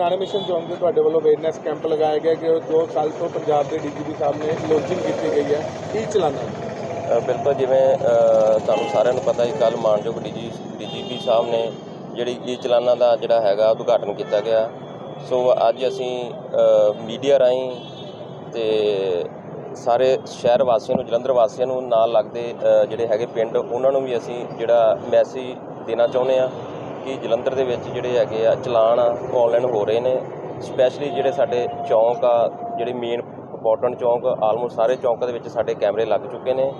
ਪੁਰਾਣੇ ਮਿਸ਼ਨ ਚੌਂਕ ਦੇ ਤੁਹਾਡੇ ਵੱਲੋਂ ਅਵੇਅਰਨੈਸ ਕੈਂਪ ਲਗਾਇਆ ਗਿਆ ਕਿ ਦੋ ਸਾਲ ਤੋਂ ਪੰਜਾਬ ਦੇ ਡੀਜੀਪੀ ਸਾਹਿਬ ਨੇ ਲੋਚਿੰਗ ਕੀਤੀ ਗਈ ਹੈ। ਕੀ ਚਲਾਨਾ ਬਿਲਕੁਲ ਜਿਵੇਂ ਤੁਹਾਨੂੰ ਸਾਰਿਆਂ ਨੂੰ ਪਤਾ ਹੀ ਕੱਲ ਮਾਨਯੋਗ ਡੀਜੀ, ਡੀਜੀਪੀ ਸਾਹਿਬ ਨੇ ਜਿਹੜੀ ਈ ਚਲਾਨਾਂ ਦਾ ਜਿਹੜਾ ਹੈਗਾ, ਉਦਘਾਟਨ ਕੀਤਾ ਗਿਆ। ਸੋ ਅੱਜ ਅਸੀਂ ਮੀਡੀਆ ਰਾਹੀਂ ਤੇ ਸਾਰੇ ਸ਼ਹਿਰ ਵਾਸੀਆਂ ਨੂੰ, ਜਲੰਧਰ ਵਾਸੀਆਂ ਨੂੰ ਨਾਲ ਲੱਗਦੇ ਜਿਹੜੇ ਹੈਗੇ ਪਿੰਡ, ਉਹਨਾਂ ਨੂੰ ਵੀ ਅਸੀਂ ਜਿਹੜਾ ਮੈਸੇਜ ਦੇਣਾ ਚਾਹੁੰਦੇ ਆ ਕਿ ਜਲੰਧਰ ਦੇ ਵਿੱਚ ਜਿਹੜੇ ਹੈਗੇ ਆ, ਚਲਾਨ ਆ ਆਨਲਾਈਨ ਹੋ ਰਹੇ ਨੇ। ਸਪੈਸ਼ਲੀ ਜਿਹੜੇ ਸਾਡੇ ਚੌਂਕ ਆ, ਜਿਹੜੇ ਮੇਨ ਇੰਪੋਰਟੈਂਟ ਚੌਂਕ ਆਲਮੋਸਟ ਸਾਰੇ ਚੌਂਕਾਂ ਦੇ ਵਿੱਚ ਸਾਡੇ ਕੈਮਰੇ ਲੱਗ ਚੁੱਕੇ ਨੇ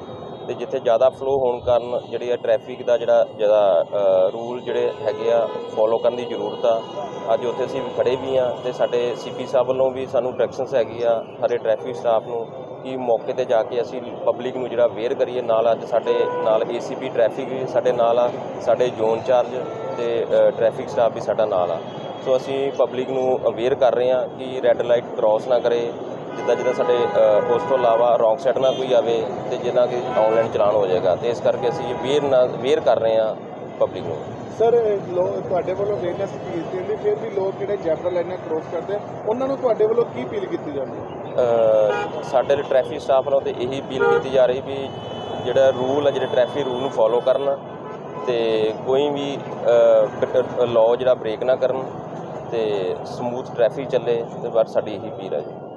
ਤੇ ਜਿੱਥੇ ਜ਼ਿਆਦਾ ਫਲੋ ਹੋਣ ਕਾਰਨ ਜਿਹੜੀ ਆ ਟ੍ਰੈਫਿਕ ਦਾ ਜਿਹੜਾ ਜ਼ਿਆਦਾ ਰੂਲ ਜਿਹੜੇ ਹੈਗੇ ਆ ਫੋਲੋ ਕਰਨ ਦੀ ਜ਼ਰੂਰਤ ਆ। ਅੱਜ ਉੱਥੇ ਅਸੀਂ ਵੀ ਖੜੇ ਵੀ ਆ ਤੇ ਸਾਡੇ ਸੀਪੀ ਸਾਹਿਬ ਵੱਲੋਂ ਵੀ ਸਾਨੂੰ ਡਾਇਰੈਕਸ਼ਨਸ ਹੈਗੀ ਆ ਸਾਰੇ ਟ੍ਰੈਫਿਕ ਸਟਾਫ ਨੂੰ ਕਿ ਮੌਕੇ ਤੇ ਜਾ ਕੇ ਅਸੀਂ ਪਬਲਿਕ ਨੂੰ ਜਿਹੜਾ ਅਵੇਅਰ ਕਰੀਏ। ਨਾਲ ਅੱਜ ਸਾਡੇ ਨਾਲ ਏਸੀਪੀ ਟ੍ਰੈਫਿਕ ਵੀ ਸਾਡੇ ਨਾਲ ਆ, ਸਾਡੇ ਜ਼ੋਨ ਚਾਰਜ ਤੇ ਟ੍ਰੈਫਿਕ ਸਟਾਫ ਵੀ ਸਾਡਾ ਨਾਲ ਆ। ਸੋ ਅਸੀਂ ਪਬਲਿਕ ਨੂੰ ਅਵੇਅਰ ਕਰ ਰਹੇ ਹਾਂ ਕਿ ਰੈੱਡ ਲਾਈਟ ਕ੍ਰਾਸ ਨਾ ਕਰੇ ਜਿੱਦਾਂ ਜਿੱਦਾਂ ਸਾਡੇ ਉਸ ਤੋਂ ਇਲਾਵਾ ਰੌਂਗ ਸਾਈਡ ਨਾ ਕੋਈ ਆਵੇ ਤੇ ਜਿੱਦਾਂ ਕਿ ਆਨਲਾਈਨ ਚਲਾਨ ਹੋ ਜਾਏਗਾ। ਤੇ ਇਸ ਕਰਕੇ ਅਸੀਂ ਅਵੇਅਰ ਨਾਲ ਅਵੇਅਰ ਕਰ ਰਹੇ ਹਾਂ ਪਬਲਿਕ ਨੂੰ। ਸਰ ਲੋਕ ਤੁਹਾਡੇ ਵੱਲੋਂ ਅਵੇਅਰਨੈਸ ਕੀਤੀ ਜਾਂਦੀ ਫਿਰ ਵੀ ਲੋਕ ਜਿਹੜੇ ਜੈਬਰਾ ਲਾਈਨਾਂ ਕ੍ਰੋਸ ਕਰਦੇ ਉਹਨਾਂ ਨੂੰ ਤੁਹਾਡੇ ਵੱਲੋਂ ਕੀ ਅਪੀਲ ਕੀਤੀ ਜਾਂਦੀ? ਸਾਡੇ ਟ੍ਰੈਫਿਕ ਸਟਾਫ ਵੱਲੋਂ ਤੇ ਇਹੀ ਅਪੀਲ ਕੀਤੀ ਜਾ ਰਹੀ ਵੀ ਜਿਹੜਾ ਰੂਲ ਹੈ ਜਿਹੜੇ ਟ੍ਰੈਫਿਕ ਰੂਲ ਨੂੰ ਫੋਲੋ ਕਰਨ ਤੇ ਕੋਈ ਵੀ ਲਾਅ ਜਿਹੜਾ ਬ੍ਰੇਕ ਨਾ ਕਰਨ ਤੇ ਸਮੂਥ ਟ੍ਰੈਫਿਕ ਚੱਲੇ ਤੇ ਬਸ ਸਾਡੀ ਇਹੀ ਅਪੀਲ ਹੈ ਜੀ।